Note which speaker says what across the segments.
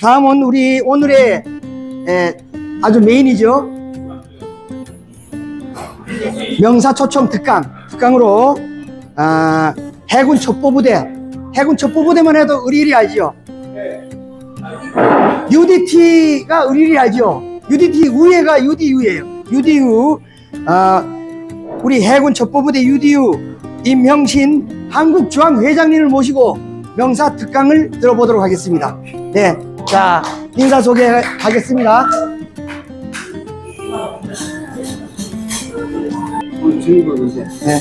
Speaker 1: 다음은 우리 오늘의 에, 아주 메인이죠. 명사 초청 특강 특강으로 아, 해군 첩보부대 해군 첩보부대만 해도 의리리 알죠. UDT가 의리리 알죠. UDT 우회가 UDU예요. UDU 아, 우리 해군 첩보부대 UDU 임형신 한국주황 회장님을 모시고 명사 특강을 들어보도록 하겠습니다. 네, 자 인사 소개 하겠습니다.
Speaker 2: 주인공인데.
Speaker 1: 네.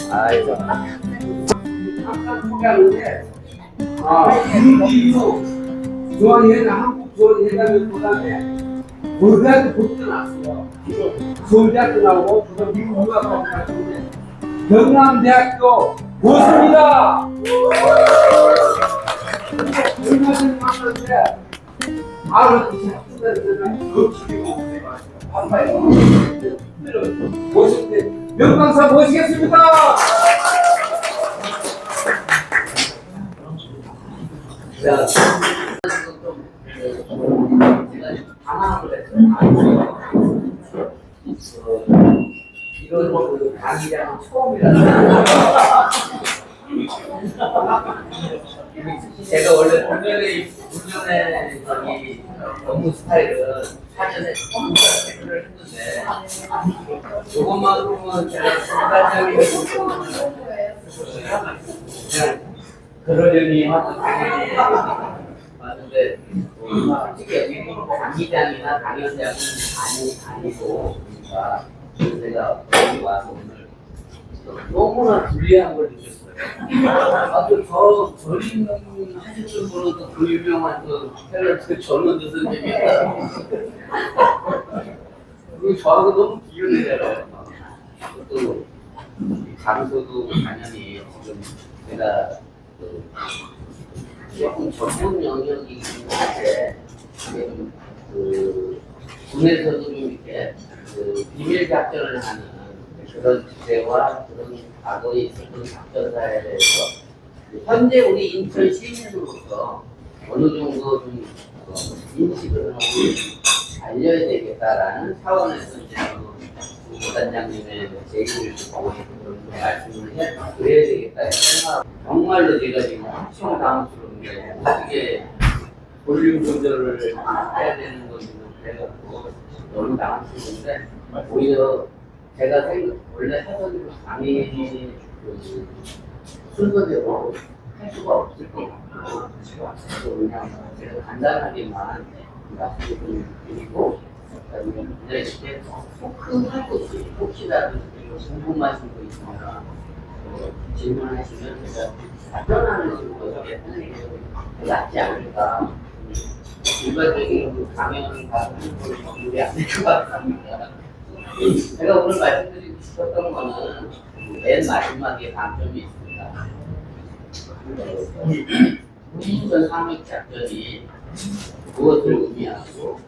Speaker 2: 경남대학교 교수입니다. 때 명강사 모시겠습니다. 자, 이런 그 강의량은 처음이라. 제가 원래 분명히 운전의 저기 업무 스타일은 사전에 처음 체크를 했는데 이것만으로는 제가 순간적인 그냥 그러려니 하던 생각이 왔는데 솔직히 여기 강의장이나 강연장은 아니 아니고 그러니까 제가 여기 와서 오늘 너무나 불리한 걸 느꼈어요. 아또저 저림 하셨던 분은 또그 유명한 그 탤런트 전원주 선생님이다. 그리고 저하고 너무 비교되잖아요. 또 장소도 당연히 지금 제가 그 조금 전문 영역이긴 한데 지금 그 군에서도 좀 이렇게 그 비밀 작전을 하는 그런 주제와 그런 과거에 있었던 작전사에 대해서 현재 우리 인천 시민으로서 어느 정도 좀 어, 인식을 하고 알려야 되겠다라는 차원에서 그 부단장님의 제의를 듣고 그런 말씀을 해 드려야 되겠다. 정말로 제가 지금 엄청 당황스러운 게 어떻게 볼륨 조절을 해야 되는 건지 그래갖고 너무 당황스러운데 오히려 제가 생각 원래 하던 강의 그 순서대로 할 수가 없을 것 같고 그냥 제가 간단하게만 말씀을 드리고 그다음에 이렇게 토크할 것이 혹시라도 궁금하신 거 있으면 어, 질문하시면 제가 답변하는 식으로 하는 게 낫지 않을까 일반적인 그 강연을 가는 우리 안될것 같습니다. 제가 오늘 말씀드리고 싶었던 거는 맨 마지막에 방점이 있습니다. 인천 상륙 작전이 무엇을 의미하고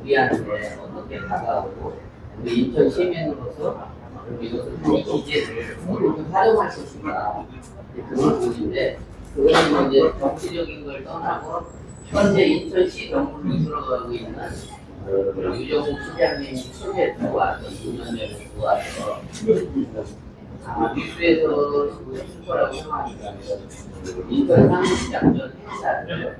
Speaker 2: 우리한테 어떻게 다가오고 우리 인천 시민으로서 이것을 이 기제를 어떻게 활용할 것인가 그런 부분인데 그거는 이제 정치적인 걸 떠나고 현재 인천시 정부를 이끌어가고 있는 그 유정욱 시장님 소개 들어와서 2년 전에 들어와서 아마 뉴스에서 했을 거라고 생각합니다. 인천 상륙작전 행사를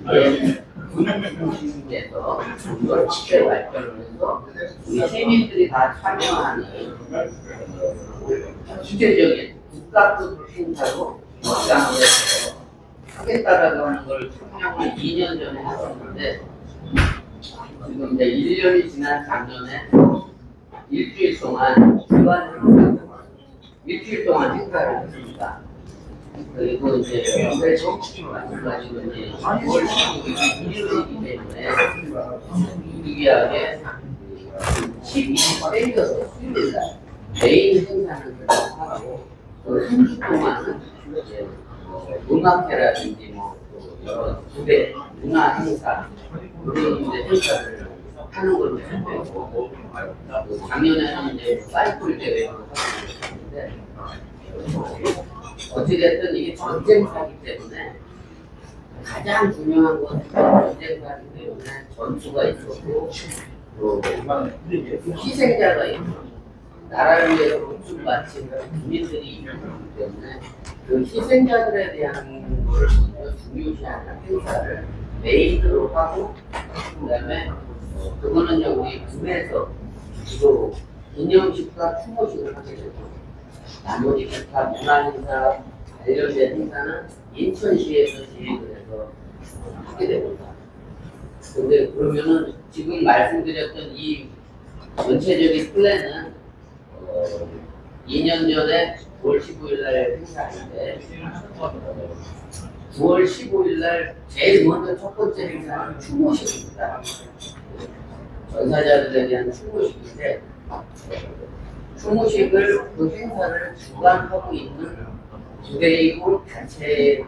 Speaker 2: 이제 군중심에서 이걸 직접 발표를 해서 우리 시민들이 다 참여하는 어, 주체적인 국가급 행사로 확장을 해서 하겠다라고 하는 걸 청명을 2년 전에 했었는데 지금 이제 1년이 지난 작년에 일주일 동안 주간 행사 일주일 동안 행사를 했습니다. 그리고 이제 연대 정치로 마찬가지로 이제 6월 15일이 일요일이기 때문에 유기하게 12일 땡겨서 수요일날 메인 행사는 하고 그 3주 동안은 이제 뭐 문학회라든지 뭐또 여러 부대 문화 행사 그런 이제 행사를 하는 걸로 그 작년에는 이제 사이클 대회를 하고 있는데 어찌됐든 이게 전쟁사기 때문에 가장 중요한 건 전쟁이기 때문에 전투가 있었고 또 희생자가 있고 나라를 위해서 목숨 바친 국민들이 있기 때문에 그 희생자들에 대한 거를 먼저 중요시하는 행사를 메인으로 하고 그다음에 어, 그거는요 우리 군에서 주로 기념식과 추모식을 하게 되고 나머지 기타 문화행사 관련된 행사는 인천시에서 기획을 해서 하게 됩니다. 근데 그러면은 지금 말씀드렸던 이 전체적인 플랜은 어, 2년 전에 9월 15일 날 행사했는데 9월 15일 날 제일 먼저 첫 번째 행사는 추모식입니다. 전사자들에 대한 추모식인데 추모식을 그 행사를 주관하고 있는 부대이고 단체이고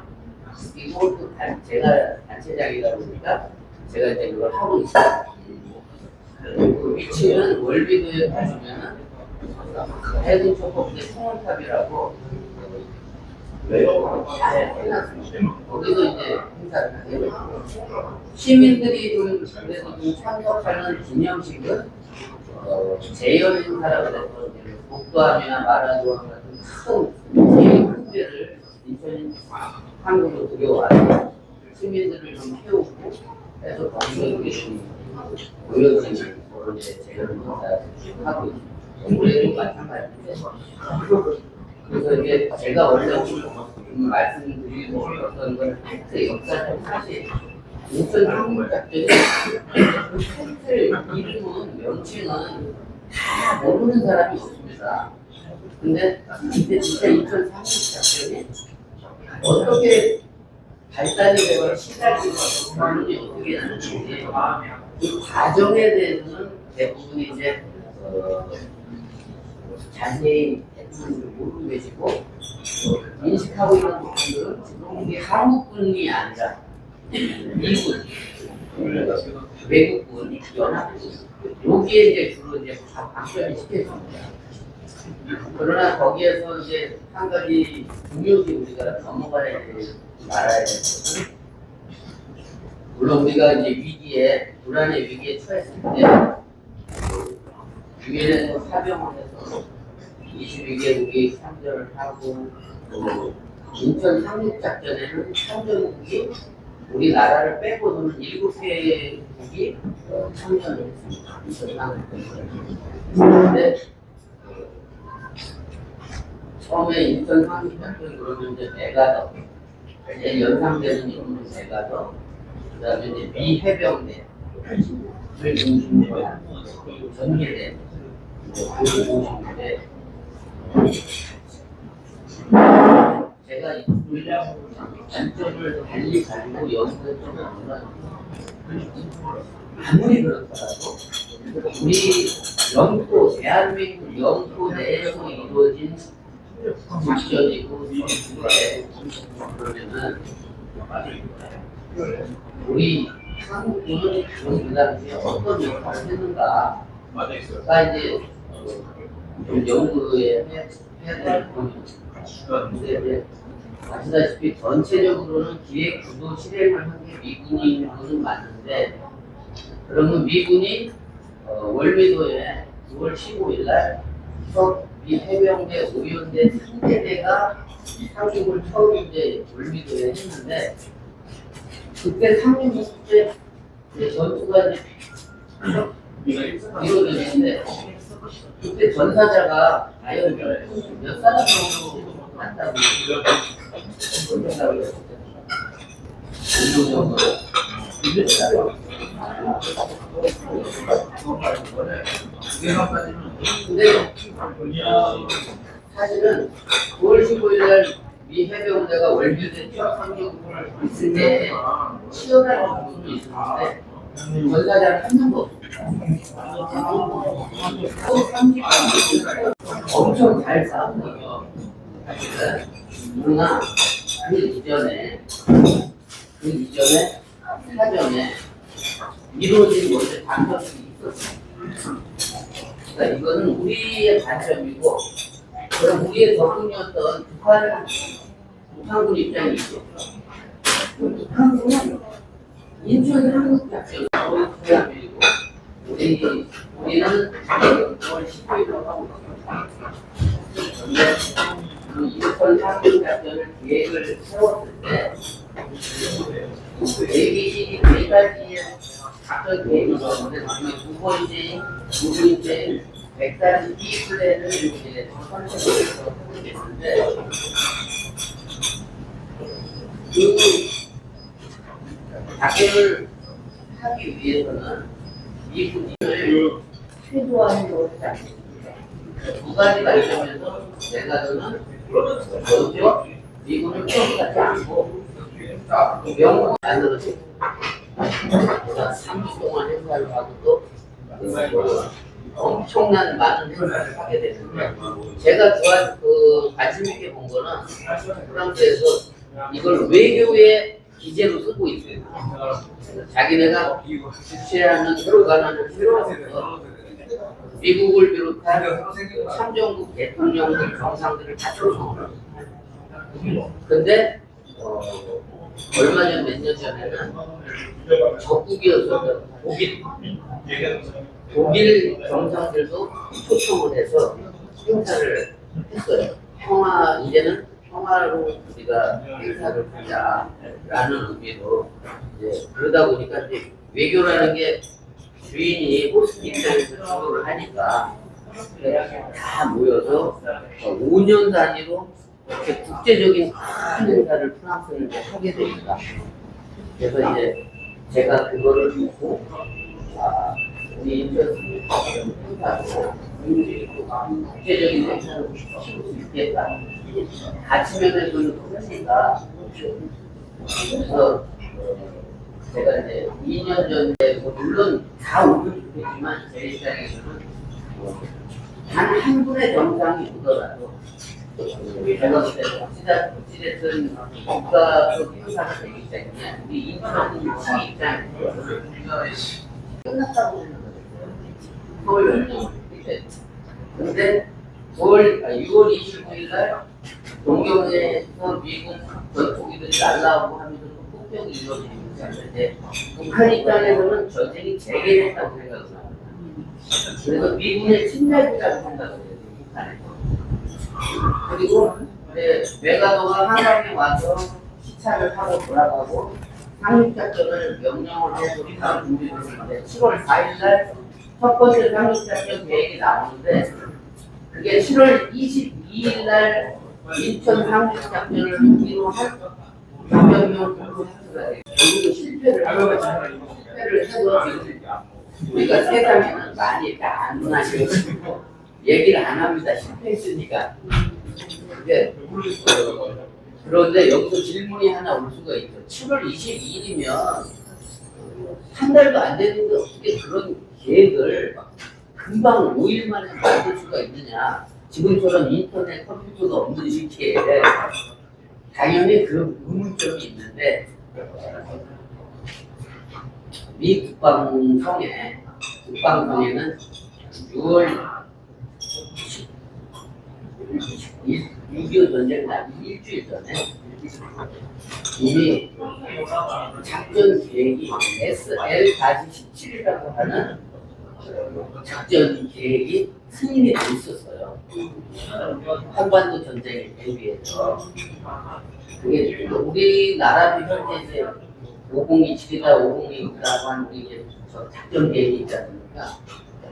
Speaker 2: 또 단, 제가 단체장이다 보니까 제가 이제 그걸 하고 있어요. 그 위치는 월비도에 가시면은 해군 초법대 충원탑이라고 네. 거기서 이제 행사를 되고 시민들이 좀 그래도 좀 참석하는 기념식은 어, 재연 행사라고 해서 복도함이나 마라도암 같은 큰 제일 큰 데를 인천 한국으로 들여와서 시민들을 좀 태우고 해서 거기서 이렇게 좀 보여지는 그런 재연 행사를 하고 있습니다. 마찬가지인데 그래서 이제 제가 원래 좀 말씀드리고 싶었던 건 팩트 역사적 사실 인천 한국 작전이 그 팩트 이름은 명칭은 다 모르는 사람이 없습니다. 근데 이때 진짜 인천 한국작전이 어떻게 발달이 되고 시작이 되고 그런지 어떻게 되는지 그 과정에 대해서는 대부분 이제 어, 자세히 대부분 모르고 계시고 어, 인식하고 있는 부분들은 지금 이게 한국군이 아니라 미군, 외국군, 연합군 여기에 이제 주로 이제 다 방점이 시켜집니다. 그러나 거기에서 이제 한 가지 중요시 우리가 넘어가야 될 말아야 될 것은 물론 우리가 이제 위기에 불안의 위기에 처했을 때 유엔에서 사병을 해서 22개국이 참전을 하고 또 인천 상륙작전에는 참전국이 우리나라를 빼고서는 7개 국이 어, 참전을 했습니다. 그런데 처음에 인천 상륙작전 그러면 이제 메가더 이제 연상되는 이름으로 메가더 그 다음에 이제 미해병대 이제 그 중심인데 제가 이 관점을 달리 가지고 여기서 좀 보면 아무리 그렇더라도 우리 영토 대한민국 영토 내에서 이루어진 전술에 그러면은 우리 한국군은 그 당시에 어떤 역할을 했는가. 가 이제 좀 연구에 해야 될 이제 아시다시피 전체적으로는 기획 주도 실행을 한 게 미군인 것은 맞는데 그러면 미군이 어, 월미도에 9월 15일 날첫 해병대 오연대 상대대가 상륙을 처음 이제 월미도에 했는데 그때 상륙 때 전투가 이제 이루어졌는데 그때 전사자가 과연 몇, 몇 사람 정도 한다고 정도 근데 사실은 9월 15일 날미 해병대가 첫 상륙을 했을 때 치열한 부분이 있었는데 전사자는 한 명도 없었습니다. 엄청 잘 싸운. 사실은. 그러나 그 이전에 그 이전에 사전에 이루어진 것에 단점이 있었어요. 그러니까 이거는 우리의 관점이고 그럼 우리의 적응이었던 북한 북한군 입장이 있겠죠. 한국은 인천 한국 작전 그리고 우리 우리는 9월 15일로 하고 있습니다. 한국 작전을 계획을 세웠을 때 계획이 네 가지의 작전 계획이 있었는데 두 번째, 두 번째 100가지 B 플랜을 이제 선택해서 하게 됐는데 그 작전을 하기 위해서는 이 분위기를 최소화하려고 했지 않습니까? 두 가지가 있으면서 내가 저는 먼저 미군을 처음같지 않고 명분 만들어서 제가 3주 동안 행사를 하고 또 엄청난 많은 행사를 하게 됐는데 제가 좋아 그 관심 있게 본 거는 프랑스에서 이걸 외교의 기재로 쓰고 있어요. 자기네가 주최하는 관한을 필요해서 미국을 비롯한 참정국 대통령들 정상들을 다 초청을. 근데 어, 얼마 전 몇 년 전에는 적국이어서 독일 독일 정상들도 초청을 해서 행사를 했어요. 평화 이제는 평화로 우리가 행사를 하자라는 의미로 이제 그러다 보니까 이제 외교라는 게 주인이 호스트 입장에서 주도를 하니까 다 모여서 5년 단위로 이렇게 국제적인 큰 행사를 프랑스는 하게 됩니다. 그래서 이제 제가 그거를 듣고 아, 우리 인천 행사도 국제적인 행사를 키울 수 있겠다. 아침에는 그러니까 그래서 제가 이제 2년 전에 뭐 물론 다 오면 좋겠지만 제 입장에서는 뭐단한 분의 정상이 오더라도 제가 그때 시다 시됐던 국가적 행사가 되기 때문에 우리 인천시 입장에서 끝났다고 생각했어요. 서울 때. 근데 9월, 6월 29일 날 동경에서 미국 전투기들이 날라오고 하면서 또 폭격이 이루어지고 있는데 북한 입장에서는 전쟁이 재개됐다고 생각을 합니다. 그래서 미군의 침략이라고 생각을 해요. 북한에서. 그리고 이제 메가도가 한강에 와서 시차를 하고 돌아가고 상륙작전을 명령을 해서 우리가 준비를 했는데 7월 4일 날 첫 번째 상륙작전 계획이 나오는데 그게 7월 22일 날 인천 상륙작전을 하기로 한 작전용 공포스가 결국 실패를 하고 실패를 지금 우리가 세상에는 많이 이렇게 안 나시고 얘기를 안 합니다. 실패했으니까. 근데 어, 그런데 여기서 질문이 하나 올 수가 있죠. 7월 22일이면 한 달도 안 됐는데 어떻게 그런 계획을 금방 5일 만에 만들 수가 있느냐. 지금처럼 인터넷 컴퓨터가 없는 시기에 당연히 그런 의문점이 있는데 미 국방성에 국방성에는 6월 6.25 전쟁 날 일주일 전에 이미 작전 계획이 SL-17이라고 하는 작전 계획이 승인이 돼 있었어요. 한반도 전쟁에 대비해서. 그게 우리나라도 현재 이제 5027이다, 5029라고 하는 우리 이제 저 작전 계획이 있지 않습니까?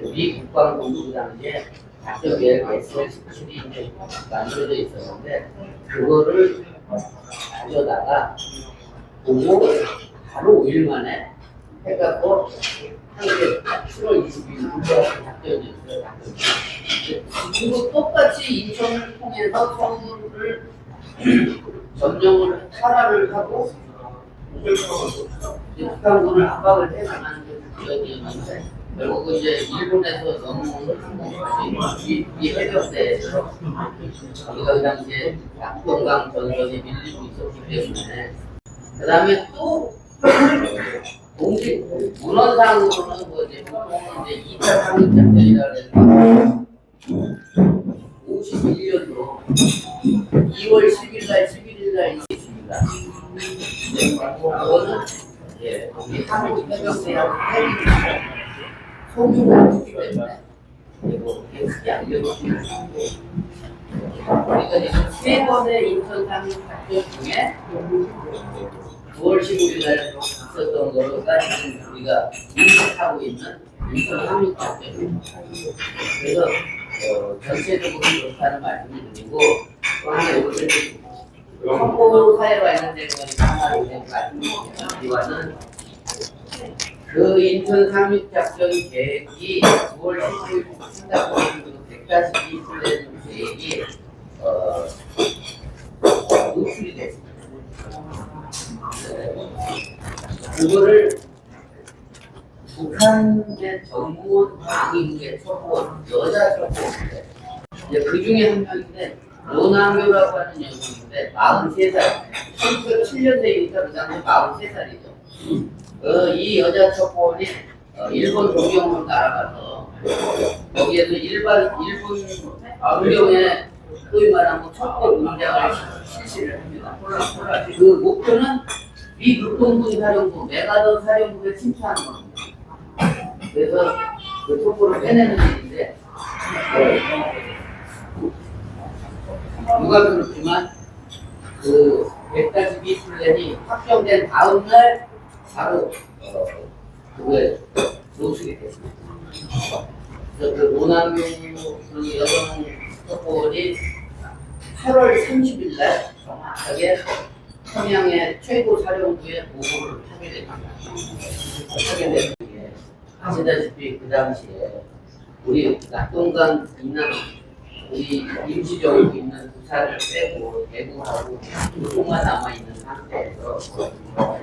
Speaker 2: 미 국방본부 당시에 작전 계획 SL17이 이제 만들어져 있었는데, 그거를 가져다가 보고 바로 5일 만에 해갖고 한게 7월 22일 작전이었어요. 작전. 그리고 똑같이 인천을 통해서 서울을 점령을 탈환을 하고 북한군을 압박을 해나가는 게 작전이었는데 결국은 이제 일본에서 넘어오는 이, 이 해병대에서 우리가 그 당시에 낙동강 전선이 밀리고 있었기 때문에 그 다음에 또 공식 문헌상으로는 뭐 이제 보통은 이제 2차 상륙작전이라 그래서 51년도 2월 10일 날 11일 날 있습니다. 그거는 예, 우리 한국 해병대하고 헬기 소규모 기 때문에 그리고 크게 안 되거든요. 그러니까 지금 세 번의 인천 상륙 작전 중에 9월 15일 날 있었던 거가 지금 우리가 인식하고 있는 상륙 작전입니다. 그래서 어, 전체적으로 그렇다는 말씀을 드리고 또 하나 이것을 정보 사회로 관련된 거니까 하나 이제 말씀드리면 이거는 그 인천 상륙 작전 계획이 9월 15일 생각하는 142플랜 계획이 어, 노출이 됐습니다. 그거를 북한의 정무원 방위국의 첩보원 여자 첩보원인데 이제 그 중에 한 명인데 노남교라고 하는 여성인데 43살. 1907년생이니까 그 당시 43살이죠. 어, 이 여자 첩보원이 어, 일본 동경으로 날아가서 거기에서 일반 일본 동경에 소위 말하는 첩보 문장을 실시를 합니다. 그 목표는 미 국동군 사령부 메가더 사령부에 침투하는 겁니다 그래서 그 첩보를 빼내는 일인데 어, 누가 그렇지만 그 142 플랜이 확정된 다음 날 바로 어, 그거에 노출이 됐습니다. 그래서 그 노남경 그 여성 첩보원이 8월 30일 날 정확하게 평양의 최고 사령부에 보고를 하게 됩니다. 하게 되는 게 아시다시피 그 당시에 우리 낙동강 이남 우리 임시적으로 있는 부산을 빼고 대구하고 조금만 남아 있는 상태에서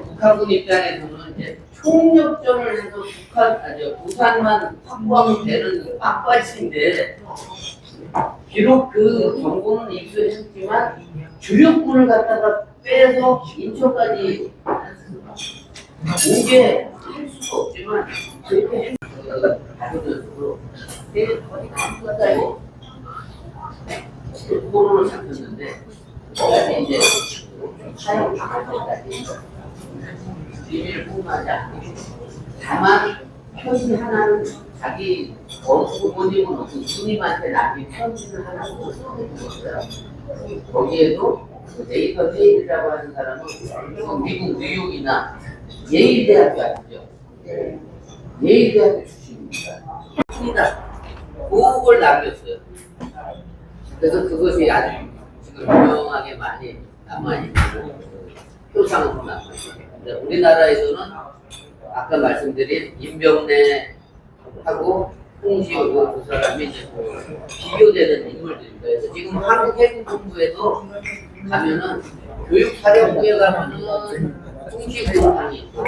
Speaker 2: 북한군 입장에서는 이제 총력전을 해서 북한 아니 부산만 확보하면 되는 빡빡인데 비록 그 정보는 입수했지만 주력군을 갖다가 빼서 인천까지 오게 할 수가 없지만 그렇게 가족들로 되게 어디 가까이 포로를 잡혔는데 그다음에 이제 사용 비밀을 폭로하지 않고 다만 편지 하나는 자기 부모님은 없고 누님한테 남긴 편지를 하나 쓰게 되었어요. 거기에도 그 데이터 세일이라고 하는 사람은 그 미국 뉴욕이나 예일 대학교 아시죠? 예일 대학교 출신입니다. 입니다. 그걸 남겼어요. 그래서 그것이 아주 지금 유명하게 많이 남아있는 표상으로 남아 있어요. 근데 우리나라에서는 아까 말씀드린 임병래하고 홍시호고 그 사람이 이제 비교되는 인물들입니다. 그래서 지금 한국 해군 본부에도 가면은 교육사령부에 가면은 홍시호함이 있고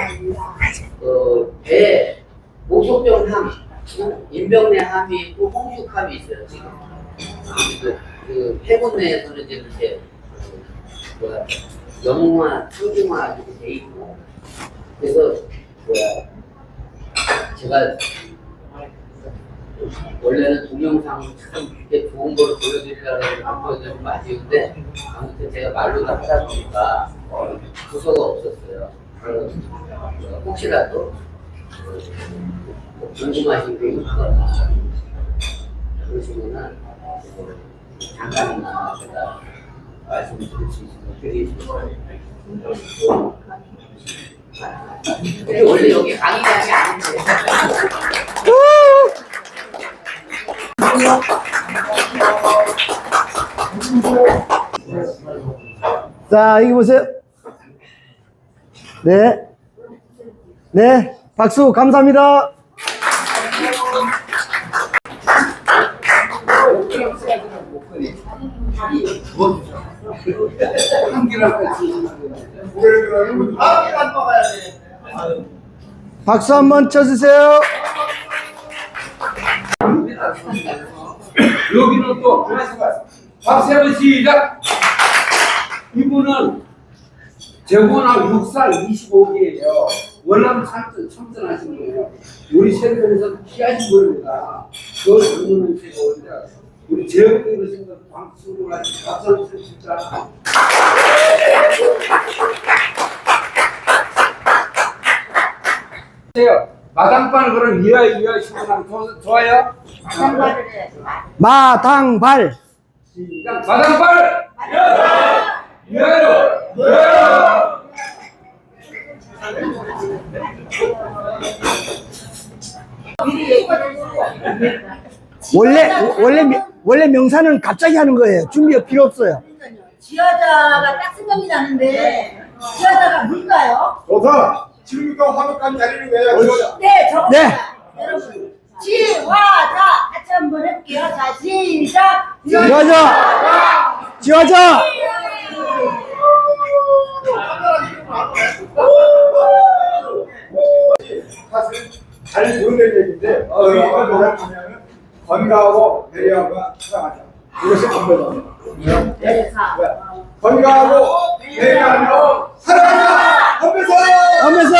Speaker 2: 어, 배 목속병함 임병래함이 있고 홍육함이 있어요 지금. 그, 그 해군 내에서는 이제 그렇게 그 뭐야 영웅화, 상중화 이렇게 돼 있고 그래서 뭐야 제가 원래는 동영상으로 참 이렇게 좋은 걸 보여드리려고 안 보여드리면 아쉬운데 아무튼 제가 말로 다 하다 보니까 어, 부서가 없었어요. 그래서 혹시라도 어, 궁금하신 게 있거나 그러시면은 어, 잠깐이나 제가 말씀드릴 수 있으면 드리시면 근데 원래 여기 강의장이 아닌데
Speaker 1: 자, 여기 보세요. 네. 네. 박수 감사합니다. 박수 한번 쳐주세요.
Speaker 3: 여기는 또 하나씩 박수 한번 시작. 이분은 재고나 6살 25기예요. 월남 참전, 참전하신 거예요. 우리 세력에서 피하신 겁니다. 그 장면은 제가 원래 우리 거 박수로 하시 박수 한번 칩시다. 해요. 마당발 그럼 이하 이하 시원하면 좋- 좋아요?
Speaker 1: 마당발
Speaker 3: 시작. 마당발 이하요 이하요
Speaker 1: 원래 원래 명- 원래 명사는 갑자기 하는 거예요. 준비 필요 없어요.
Speaker 4: 지하자가 딱 생각이 나는데 지하자가 뭘까요?
Speaker 5: 좋다. 지금부터 화목한 자리를 지어자.
Speaker 4: 네, 저
Speaker 1: 네.
Speaker 4: 여러분 지화자 같이 한번 해볼게요. 자, 시작.
Speaker 1: 지화자 지화자
Speaker 5: 사실 잘 모르는 얘기인데 어, 이걸 뭐냐면 건강하고 배려하고 사랑하자. 이것이 건배사입니다.
Speaker 4: 네, 자.
Speaker 5: 건강하고 배려하며 사랑하자. 건배사.
Speaker 1: 하면서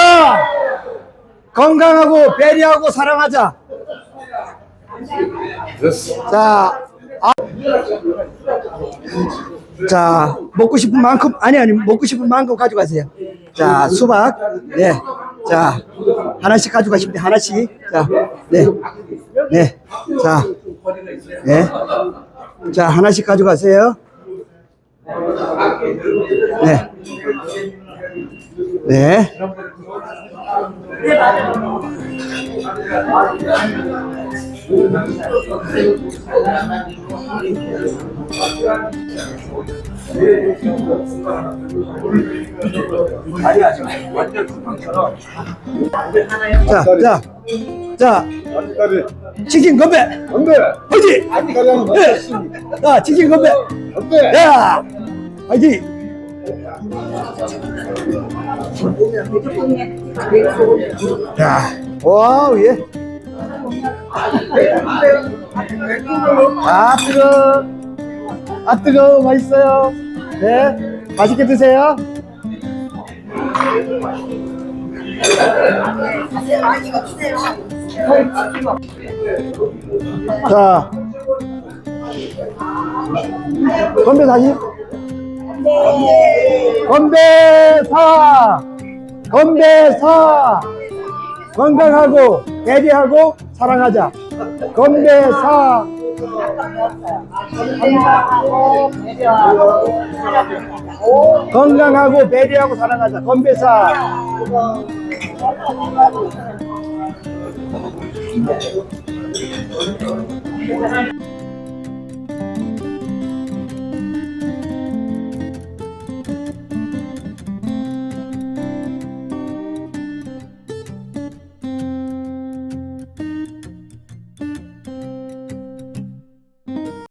Speaker 1: 건강하고 배려하고 사랑하자. 자, 아, 자 먹고 싶은 만큼 아니 아니 먹고 싶은 만큼 가져가세요. 자 수박, 네, 자 하나씩 가져가시면 돼 하나씩. 자, 네, 네, 자, 네, 자 하나씩 가져가세요. 네, 네. 자, 자, 자,
Speaker 5: 아직까지
Speaker 1: 치킨 건배,
Speaker 5: 건배.
Speaker 1: 화이팅!
Speaker 5: 아직까지 하는 거
Speaker 1: 네. 자, 치킨 건배,
Speaker 5: 건배.
Speaker 1: 야, 화이팅! 자, 와우, 예. 아, 뜨거. 아, 뜨거. 맛있어요. 네, 맛있게 드세요. 자, 건배 다시. 건배사! 건배사! 건강하고, 배려하고, 사랑하자. 건배사! 건강하고, 배려하고, 사랑하자. 건배사!